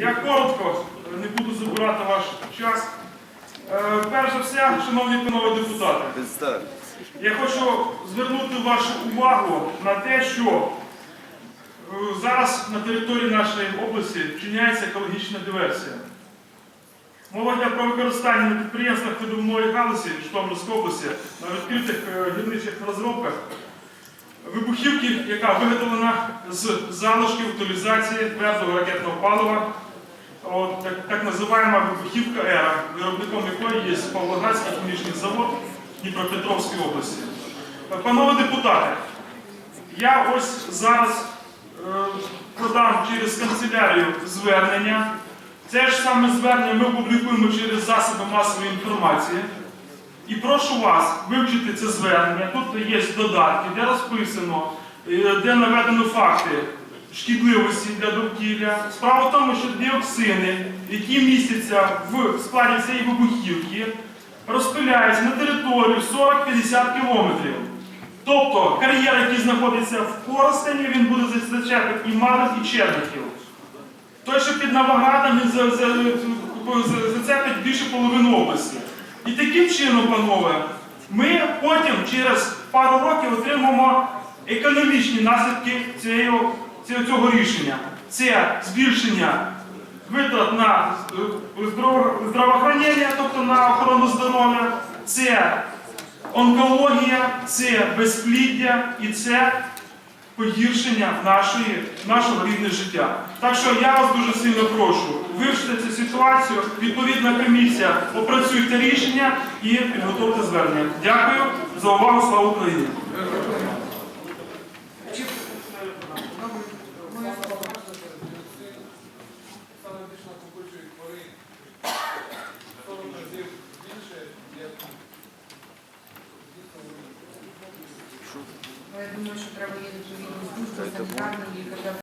Я коротко, не буду забирати ваш час. Е, Перш за все, шановні панове депутати, я хочу звернути вашу увагу на те, що е, зараз на території нашої області вчиняється екологічна диверсія. Мова йде про використання на підприємствах видобувної галузі Житомирської області на відкритих е, гірничих розробках вибухівки, яка виготовлена з залишків утилізації твердого ракетного палива. От, так, так називаємо вибухівка ЕРА, виробником якої є Павлоградський хімічний завод Дніпропетровської області. Панове депутати, я ось зараз е, продам через канцелярію звернення. Це ж саме звернення ми публікуємо через засоби масової інформації. І прошу вас вивчити це звернення. Тут є додатки, де розписано, е, де наведено факти шкідливості для довкілля. Справа в тому, що діоксини, які містяться в складі цієї вибухівки, розпиляються на територію 40-50 кілометрів. Тобто кар'єр, який знаходиться в Коростені, він буде зачепити і Малих, і Чернихів. Той, що під Новоградом, він за- за- за- зацепить більше половини області. І таким чином, панове, ми потім через пару років отримаємо економічні наслідки цього, цього рішення. Це збільшення витрат на е, здравоохранення, тобто на охорону здоров'я, це онкологія, це безпліддя і це погіршення нашої, нашого рівня життя. Так що я вас дуже сильно прошу, вивчити цю ситуацію, відповідна комісія, опрацюйте рішення і підготуйте звернення. Дякую за увагу, слава Україні! Саме більш накопичують тварин. 40 разів більше, як Я думаю, що треба є відповідні служби санітарної, і